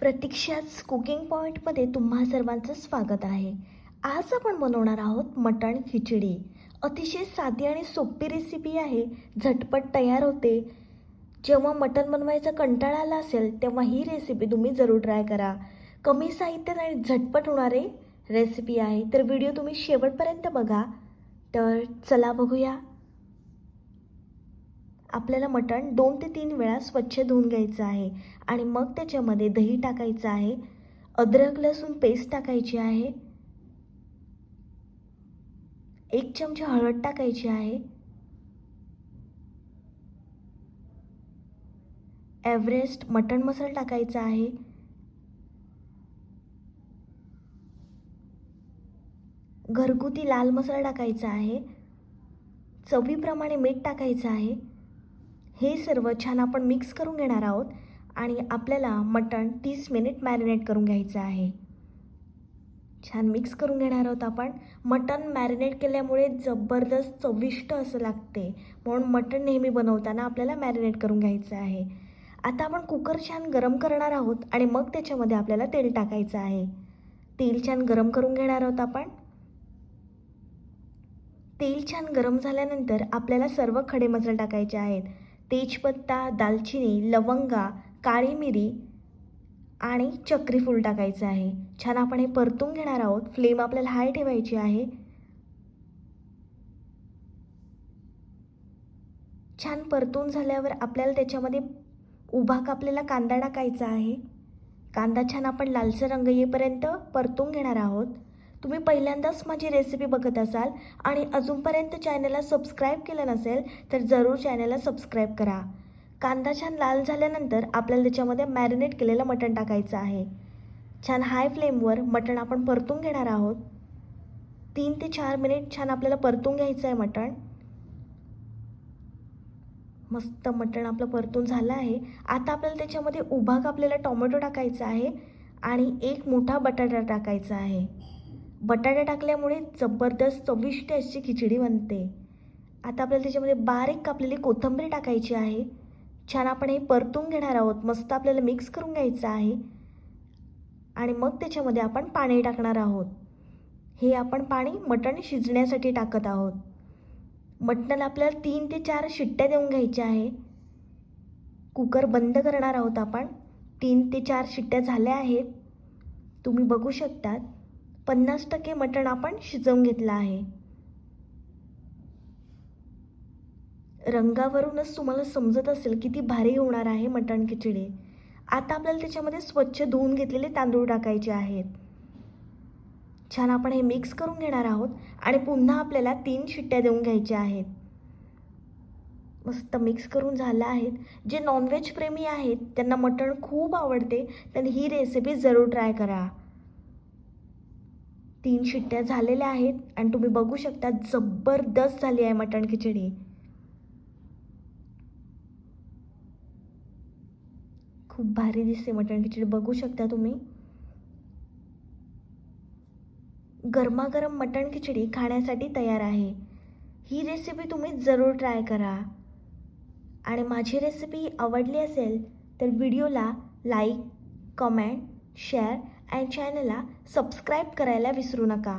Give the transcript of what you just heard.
प्रतीक्षाच cooking पॉईंटमध्ये तुम्हा सर्वांचं स्वागत आहे. आज आपण बनवणार आहोत मटण खिचडी. अतिशय साधी आणि सोपी रेसिपी आहे. झटपट तयार होते. जेव्हा मटण बनवायचा कंटाळा आला असेल तेव्हा ही रेसिपी तुम्ही जरूर ट्राय करा. कमी साहित्यात आणि झटपट होणारे रेसिपी आहे. तर व्हिडिओ तुम्ही शेवटपर्यंत बघा. तर चला बघूया. आपल्याला मटण दोन ते तीन वेळा स्वच्छ धुवून घ्यायचं आहे आणि मग त्याच्यामध्ये दही टाकायचं आहे अद्रक लसूण पेस्ट टाकायची आहे एक चमचा हळद टाकायची आहे एव्हरेस्ट मटण मसाला टाकायचा आहे घरगुती लाल मसाला टाकायचा आहे चवीप्रमाणे मीठ टाकायचं आहे हे सर्व छान आपण मिक्स करून घेणार आहोत आणि आपल्याला मटण तीस मिनिट मॅरिनेट करून घ्यायचं आहे. छान मिक्स करून घेणार आहोत आपण. मटण मॅरिनेट केल्यामुळे जबरदस्त चविष्ट असं लागते. म्हणून मटण नेहमी बनवताना आपल्याला मॅरिनेट करून घ्यायचं आहे. आता आपण कुकर छान गरम करणार आहोत आणि मग त्याच्यामध्ये आपल्याला तेल टाकायचं आहे. तेल छान गरम करून घेणार आहोत आपण. तेल छान गरम झाल्यानंतर आपल्याला सर्व खडे मसाले टाकायचे आहेत. तेजपत्ता दालचिनी लवंगा काळी मिरी आणि चक्रीफूल टाकायचं आहे. छान आपण हे परतून घेणार आहोत. फ्लेम आपल्याला हाय ठेवायची आहे. छान परतून झाल्यावर आपल्याला त्याच्यामध्ये उभा कापलेला कांदा टाकायचा आहे. कांदा छान आपण लालसर रंग येईपर्यंत परतून घेणार आहोत. तुम्ही पहिल्यांदाच माझी रेसिपी बघत असाल आणि अजूनपर्यंत चॅनलला सबस्क्राईब केलं नसेल तर जरूर चॅनलला सबस्क्राईब करा. कांदा छान लाल झाल्यानंतर आपल्याला त्याच्यामध्ये मॅरिनेट केलेलं मटण टाकायचं आहे. छान हाय फ्लेमवर मटण आपण परतून घेणार आहोत. तीन ते चार मिनिट छान आपल्याला परतून घ्यायचं आहे मटण. मस्त मटण आपलं परतून झालं आहे. आता आपल्याला त्याच्यामध्ये उभा कापलेला टोमॅटो टाकायचा आहे आणि एक मोठा बटाटा टाकायचा आहे. बटाटा टाकल्यामुळे जबरदस्त चविष्ट अशी खिचडी बनते. आता आपल्याला त्याच्यामध्ये बारीक कापलेली कोथंबीर टाकायची आहे. छान आपण हे परतून घेणार आहोत. मस्त आपल्याला मिक्स करून घ्यायचं आहे. आणि मग त्याच्यामध्ये आपण पाणी टाकणार आहोत. हे आपण पाणी मटण शिजण्यासाठी टाकत आहोत. मटणाला आपल्याला तीन ते चार शिट्ट्या देऊन घ्यायच्या आहे. कुकर बंद करणार आहोत आपण. तीन ते चार शिट्ट्या झाल्या आहेत. तुम्ही बघू शकतात. पन्नास टक्के मटण आपण शिजवून घेतलं आहे. रंगावरूनच तुम्हाला समजत असेल किती भारी होणार आहे मटण खिचडी. आता आपल्याला त्याच्यामध्ये स्वच्छ धुवून घेतलेले तांदूळ टाकायचे आहेत. छान आपण हे मिक्स करून घेणार आहोत आणि पुन्हा आपल्याला तीन शिट्ट्या देऊन घ्यायच्या आहेत. मस्त मिक्स करून झालं आहेत. जे नॉनव्हेज प्रेमी आहेत त्यांना मटण खूप आवडते तर ही रेसिपी जरूर ट्राय करा. तीन शिट्ट्या झालेल्या आहेत आणि तुम्ही बघू शकता जबरदस्त झाली आहे मटण खिचडी. खूप भारी दिसते मटण खिचडी बघू शकता तुम्ही. गरमागरम मटण खिचडी खाण्यासाठी तयार आहे. ही रेसिपी तुम्ही जरूर ट्राय करा. आणि माझी रेसिपी आवडली असेल तर व्हिडिओला लाईक कमेंट शेअर अँड चॅनलला सबस्क्राईब करायला विसरू नका.